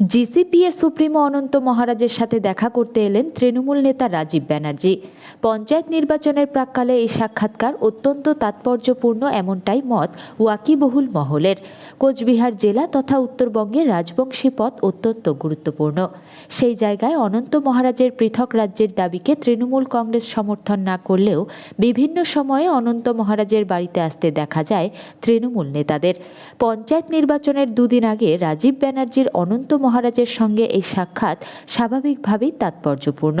GCPA supremo অনন্ত মহারাজের সাথে দেখা করতে এলেন তৃণমূল নেতা রাজীব ব্যানার্জি। পঞ্চায়েত নির্বাচনের প্রাককালে এই সাক্ষাৎকার অত্যন্ত তাৎপর্যপূর্ণ এমনটাই মত ওয়াকিবহুল মহলের। কোচবিহার জেলা তথা উত্তরবঙ্গের রাজবংশী পথ অত্যন্ত গুরুত্বপূর্ণ। সেই জায়গায় অনন্ত মহারাজের পৃথক রাজ্যের দাবিকে তৃণমূল কংগ্রেস সমর্থন না করলেও বিভিন্ন সময়ে অনন্ত মহারাজের বাড়িতে আসতে দেখা যায় তৃণমূল নেতাদের। পঞ্চায়েত নির্বাচনের দুদিন আগে রাজীব ব্যানার্জির অনন্ত মহারাজের সঙ্গে এই সাক্ষাৎ স্বাভাবিকভাবেই তাৎপর্যপূর্ণ।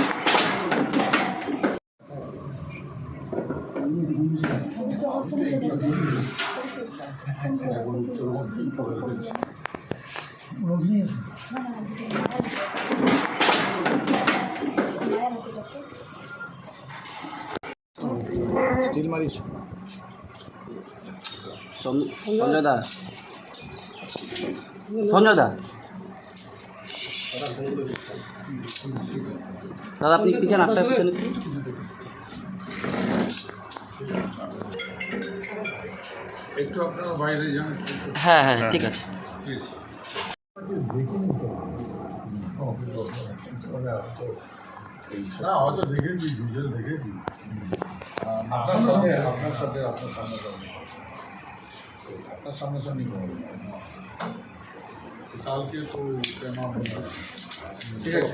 স্টিল সঞ্জয় দা সঞ্জয় দা দাদা আপনি পিছনে আটটা পিছনে। একটু আপনারা বাইরে যান হ্যাঁ হ্যাঁ ঠিক আছে। না হয়তো দেখেছি ভিজুয়াল দেখেছি। আপনার সাথে আপনার সাথে আপনার সামনে আপনার সামনে সামনে কালকে তো ঠিক আছে